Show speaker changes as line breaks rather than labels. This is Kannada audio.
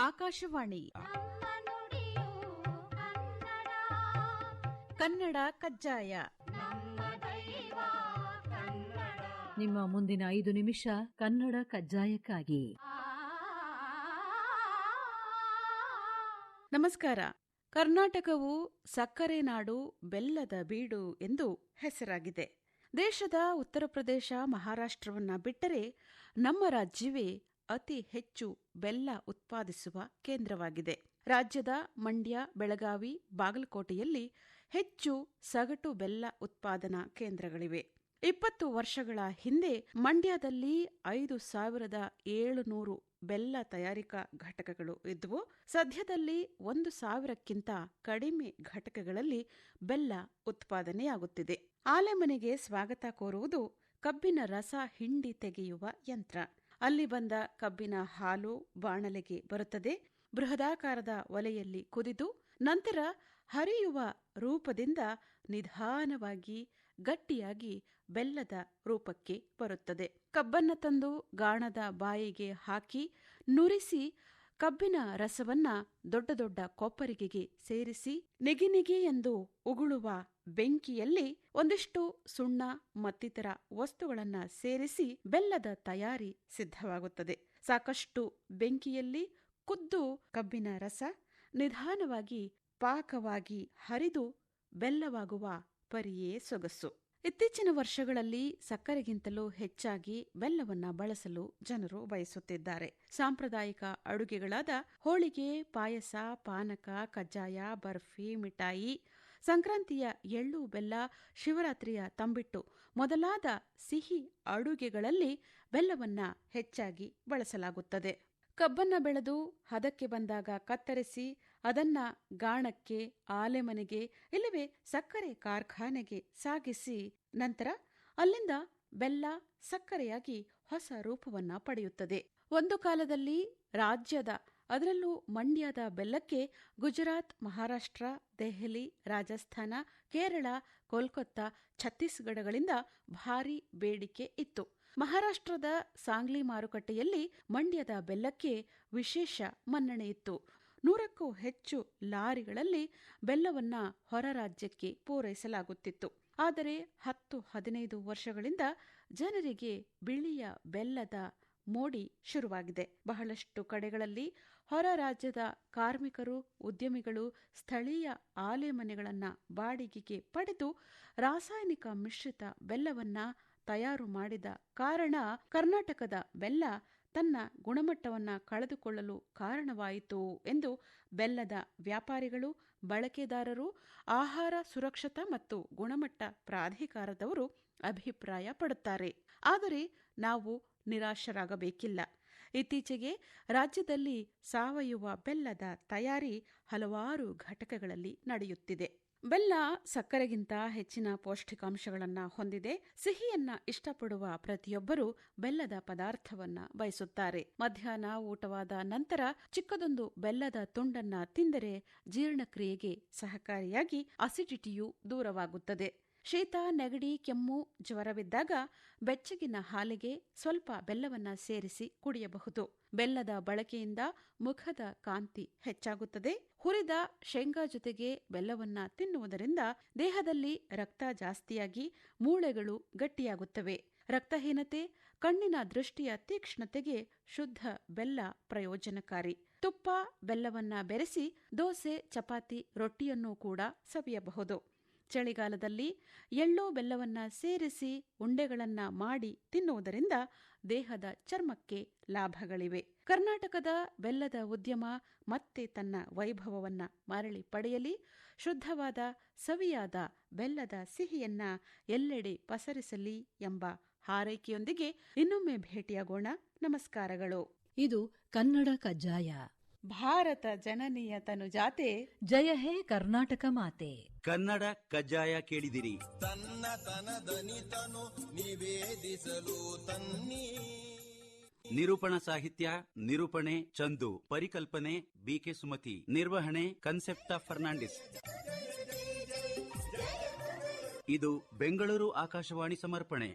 ಆಕಾಶವಾಣಿ.
ಕನ್ನಡ
ಕಜ್ಜಾಯ.
ನಿಮ್ಮ
ಮುಂದಿನ ಐದು ನಿಮಿಷ ಕನ್ನಡ ಕಜ್ಜಾಯಕ್ಕಾಗಿ.
ನಮಸ್ಕಾರ. ಕರ್ನಾಟಕವು ಸಕ್ಕರೆ ನಾಡು ಬೆಲ್ಲದ ಬೀಡು ಎಂದು ಹೆಸರಾಗಿದೆ. ದೇಶದ ಉತ್ತರ ಪ್ರದೇಶ ಮಹಾರಾಷ್ಟ್ರವನ್ನ ಬಿಟ್ಟರೆ ನಮ್ಮ ರಾಜ್ಯವೇ ಅತಿ ಹೆಚ್ಚು ಬೆಲ್ಲ ಉತ್ಪಾದಿಸುವ ಕೇಂದ್ರವಾಗಿದೆ. ರಾಜ್ಯದ ಮಂಡ್ಯ, ಬೆಳಗಾವಿ, ಬಾಗಲಕೋಟೆಯಲ್ಲಿ ಹೆಚ್ಚು ಸಗಟು ಬೆಲ್ಲ ಉತ್ಪಾದನಾ ಕೇಂದ್ರಗಳಿವೆ. ಇಪ್ಪತ್ತು ವರ್ಷಗಳ ಹಿಂದೆ ಮಂಡ್ಯದಲ್ಲಿ ಐದು ಸಾವಿರದ ಏಳುನೂರು ಬೆಲ್ಲ ತಯಾರಿಕಾ ಘಟಕಗಳು ಇದ್ದವು ಸದ್ಯದಲ್ಲಿ ಒಂದು ಸಾವಿರಕ್ಕಿಂತ ಕಡಿಮೆ ಘಟಕಗಳಲ್ಲಿ ಬೆಲ್ಲ ಉತ್ಪಾದನೆಯಾಗುತ್ತಿದೆ. ಆಲೆಮನೆಗೆ ಸ್ವಾಗತ ಕೋರುವುದು ಕಬ್ಬಿನ ರಸ ಹಿಂಡಿ ತೆಗೆಯುವ ಯಂತ್ರ. ಅಲ್ಲಿ ಬಂದ ಕಬ್ಬಿನ ಹಾಲು ಬಾಣಲೆಗೆ ಬರುತ್ತದೆ. ಬೃಹದಾಕಾರದ ಒಲೆಯಲ್ಲಿ ಕುದಿದು ನಂತರ ಹರಿಯುವ ರೂಪದಿಂದ ನಿಧಾನವಾಗಿ ಗಟ್ಟಿಯಾಗಿ ಬೆಲ್ಲದ ರೂಪಕ್ಕೆ ಬರುತ್ತದೆ. ಕಬ್ಬನ್ನ ತಂದು ಗಾಣದ ಬಾಯಿಗೆ ಹಾಕಿ ನುರಿಸಿ ಕಬ್ಬಿನ ರಸವನ್ನ ದೊಡ್ಡ ದೊಡ್ಡ ಕೊಪ್ಪರಿಗೆಗೆ ಸೇರಿಸಿ ನಿಗಿ ಎಂದು ಉಗುಳುವ ಬೆಂಕಿಯಲ್ಲಿ ಒಂದಿಷ್ಟು ಸುಣ್ಣ ಮತ್ತಿತರ ವಸ್ತುಗಳನ್ನ ಸೇರಿಸಿ ಬೆಲ್ಲದ ತಯಾರಿ ಸಿದ್ಧವಾಗುತ್ತದೆ. ಸಾಕಷ್ಟು ಬೆಂಕಿಯಲ್ಲಿ ಕುದ್ದು ಕಬ್ಬಿನ ರಸ ನಿಧಾನವಾಗಿ ಪಾಕವಾಗಿ ಹರಿದು ಬೆಲ್ಲವಾಗುವ ಪರಿಯೇ ಸೊಗಸು. ಇತ್ತೀಚಿನ ವರ್ಷಗಳಲ್ಲಿ ಸಕ್ಕರೆಗಿಂತಲೂ ಹೆಚ್ಚಾಗಿ ಬೆಲ್ಲವನ್ನ ಬಳಸಲು ಜನರು ಬಯಸುತ್ತಿದ್ದಾರೆ. ಸಾಂಪ್ರದಾಯಿಕ ಅಡುಗೆಗಳಾದ ಹೋಳಿಗೆ, ಪಾಯಸ, ಪಾನಕ, ಕಜ್ಜಾಯ, ಬರ್ಫಿ, ಮಿಠಾಯಿ ಸಂಕ್ರಾಂತಿಯ ಎಳ್ಳು, ಬೆಲ್ಲ, ಶಿವರಾತ್ರಿಯ ತಂಬಿಟ್ಟು ಮೊದಲಾದ ಸಿಹಿ ಅಡುಗೆಗಳಲ್ಲಿ ಬೆಲ್ಲವನ್ನ ಹೆಚ್ಚಾಗಿ ಬಳಸಲಾಗುತ್ತದೆ. ಕಬ್ಬನ್ನ ಬೆಳೆದು ಹದಕ್ಕೆ ಬಂದಾಗ ಕತ್ತರಿಸಿ ಅದನ್ನ ಗಾಣಕ್ಕೆ, ಆಲೆಮನೆಗೆ ಇಲ್ಲವೇ ಸಕ್ಕರೆ ಕಾರ್ಖಾನೆಗೆ ಸಾಗಿಸಿ ನಂತರ ಅಲ್ಲಿಂದ ಬೆಲ್ಲ ಸಕ್ಕರೆಯಾಗಿ ಹೊಸ ರೂಪವನ್ನ ಪಡೆಯುತ್ತದೆ. ಒಂದು ಕಾಲದಲ್ಲಿ ರಾಜ್ಯದ ಅದರಲ್ಲೂ ಮಂಡ್ಯದ ಬೆಲ್ಲಕ್ಕೆ ಗುಜರಾತ್, ಮಹಾರಾಷ್ಟ್ರ, ದೆಹಲಿ, ರಾಜಸ್ಥಾನ, ಕೇರಳ, ಕೋಲ್ಕತ್ತಾ, ಛತ್ತೀಸ್ಗಢಗಳಿಂದ ಭಾರಿ ಬೇಡಿಕೆ ಇತ್ತು. ಮಹಾರಾಷ್ಟ್ರದ ಸಾಂಗ್ಲಿ ಮಾರುಕಟ್ಟೆಯಲ್ಲಿ ಮಂಡ್ಯದ ಬೆಲ್ಲಕ್ಕೆ ವಿಶೇಷ ಮನ್ನಣೆ ಇತ್ತು. ನೂರಕ್ಕೂ ಹೆಚ್ಚು ಲಾರಿಗಳಲ್ಲಿ ಬೆಲ್ಲವನ್ನ ಹೊರ ರಾಜ್ಯಕ್ಕೆ ಪೂರೈಸಲಾಗುತ್ತಿತ್ತು. ಆದರೆ ಹತ್ತು ಹದಿನೈದು ವರ್ಷಗಳಿಂದ ಜನರಿಗೆ ಬಿಳಿಯ ಬೆಲ್ಲದ ಮೋಡಿ ಶುರುವಾಗಿದೆ. ಬಹಳಷ್ಟು ಕಡೆಗಳಲ್ಲಿ ಹೊರ ರಾಜ್ಯದ ಕಾರ್ಮಿಕರು, ಉದ್ಯಮಿಗಳು ಸ್ಥಳೀಯ ಆಲೆಮನೆಗಳನ್ನ ಬಾಡಿಗೆಗೆ ಪಡೆದು ರಾಸಾಯನಿಕ ಮಿಶ್ರಿತ ಬೆಲ್ಲವನ್ನ ತಯಾರು ಮಾಡಿದ ಕಾರಣ ಕರ್ನಾಟಕದ ಬೆಲ್ಲ ತನ್ನ ಗುಣಮಟ್ಟವನ್ನು ಕಳೆದುಕೊಳ್ಳಲು ಕಾರಣವಾಯಿತು ಎಂದು ಬೆಲ್ಲದ ವ್ಯಾಪಾರಿಗಳು ಬಳಕೆದಾರರು ಆಹಾರ ಸುರಕ್ಷತಾ ಮತ್ತು ಗುಣಮಟ್ಟ ಪ್ರಾಧಿಕಾರದವರು ಅಭಿಪ್ರಾಯ ಪಡುತ್ತಾರೆ. ಆದರೆ ನಾವು ನಿರಾಶರಾಗಬೇಕಿಲ್ಲ. ಇತ್ತೀಚೆಗೆ ರಾಜ್ಯದಲ್ಲಿ ಸಾವಯವ ಬೆಲ್ಲದ ತಯಾರಿ ಹಲವಾರು ಘಟಕಗಳಲ್ಲಿ ನಡೆಯುತ್ತಿದೆ. ಬೆಲ್ಲ ಸಕ್ಕರೆಗಿಂತ ಹೆಚ್ಚಿನ ಪೌಷ್ಟಿಕಾಂಶಗಳನ್ನು ಹೊಂದಿದೆ. ಸಿಹಿಯನ್ನ ಇಷ್ಟಪಡುವ ಪ್ರತಿಯೊಬ್ಬರೂ ಬೆಲ್ಲದ ಪದಾರ್ಥವನ್ನ ಬಯಸುತ್ತಾರೆ. ಮಧ್ಯಾಹ್ನ ಊಟವಾದ ನಂತರ ಚಿಕ್ಕದೊಂದು ಬೆಲ್ಲದ ತುಂಡನ್ನ ತಿಂದರೆ ಜೀರ್ಣಕ್ರಿಯೆಗೆ ಸಹಕಾರಿಯಾಗಿ ಅಸಿಡಿಟಿಯು ದೂರವಾಗುತ್ತದೆ. ಶೀತ, ನೆಗಡಿ, ಕೆಮ್ಮು, ಜ್ವರವಿದ್ದಾಗ ಬೆಚ್ಚಗಿನ ಹಾಲಿಗೆ ಸ್ವಲ್ಪ ಬೆಲ್ಲವನ್ನ ಸೇರಿಸಿ ಕುಡಿಯಬಹುದು. ಬೆಲ್ಲದ ಬಳಕೆಯಿಂದ ಮುಖದ ಕಾಂತಿ ಹೆಚ್ಚಾಗುತ್ತದೆ. ಹುರಿದ ಶೇಂಗಾ ಜೊತೆಗೆ ಬೆಲ್ಲವನ್ನ ತಿನ್ನುವುದರಿಂದ ದೇಹದಲ್ಲಿ ರಕ್ತ ಜಾಸ್ತಿಯಾಗಿ ಮೂಳೆಗಳು ಗಟ್ಟಿಯಾಗುತ್ತವೆ. ರಕ್ತಹೀನತೆ, ಕಣ್ಣಿನ ದೃಷ್ಟಿಯ ತೀಕ್ಷ್ಣತೆಗೆ ಶುದ್ಧ ಬೆಲ್ಲ ಪ್ರಯೋಜನಕಾರಿ. ತುಪ್ಪ, ಬೆಲ್ಲವನ್ನ ಬೆರೆಸಿ ದೋಸೆ, ಚಪಾತಿ, ರೊಟ್ಟಿಯನ್ನು ಕೂಡ ಸವಿಯಬಹುದು. ಚಳಿಗಾಲದಲ್ಲಿ ಎಳ್ಳು ಬೆಲ್ಲವನ್ನ ಸೇರಿಸಿ ಉಂಡೆಗಳನ್ನ ಮಾಡಿ ತಿನ್ನುವುದರಿಂದ ದೇಹದ ಚರ್ಮಕ್ಕೆ ಲಾಭಗಳಿವೆ. ಕರ್ನಾಟಕದ ಬೆಲ್ಲದ ಉದ್ಯಮ ಮತ್ತೆ ತನ್ನ ವೈಭವವನ್ನ ಮರಳಿ ಪಡೆಯಲಿ, ಶುದ್ಧವಾದ ಸವಿಯಾದ ಬೆಲ್ಲದ ಸಿಹಿಯನ್ನ ಎಲ್ಲೆಡೆ ಪಸರಿಸಲಿ ಎಂಬ ಹಾರೈಕೆಯೊಂದಿಗೆ ಇನ್ನೊಮ್ಮೆ ಭೇಟಿಯಾಗೋಣ. ನಮಸ್ಕಾರಗಳು.
ಇದು ಕನ್ನಡ ಕಜ್ಜಾಯ.
ಭಾರತ ಜನನಿಯ ತನುಜಾತೆ
ಜಯ ಹೇ ಕರ್ನಾಟಕ ಮಾತೆ.
ಕನ್ನಡ ಕಜ್ಜಾಯ ಕೇಳಿದಿರಿ.
ತನ್ನ ತನದನಿತನು ನಿವೇದಿಸಲು ತನ್ನಿ.
ನಿರೂಪಣಾ ಸಾಹಿತ್ಯ ನಿರೂಪಣೆ ಚಂದು ಪರಿಕಲ್ಪನೆ ಬಿಕೆ ಸುಮತಿ ನಿರ್ವಹಣೆ ಕನ್ಸೆಪ್ಟ ಫರ್ನಾಂಡಿಸ್. ಇದು ಬೆಂಗಳೂರು ಆಕಾಶವಾಣಿ ಸಮರ್ಪಣೆ.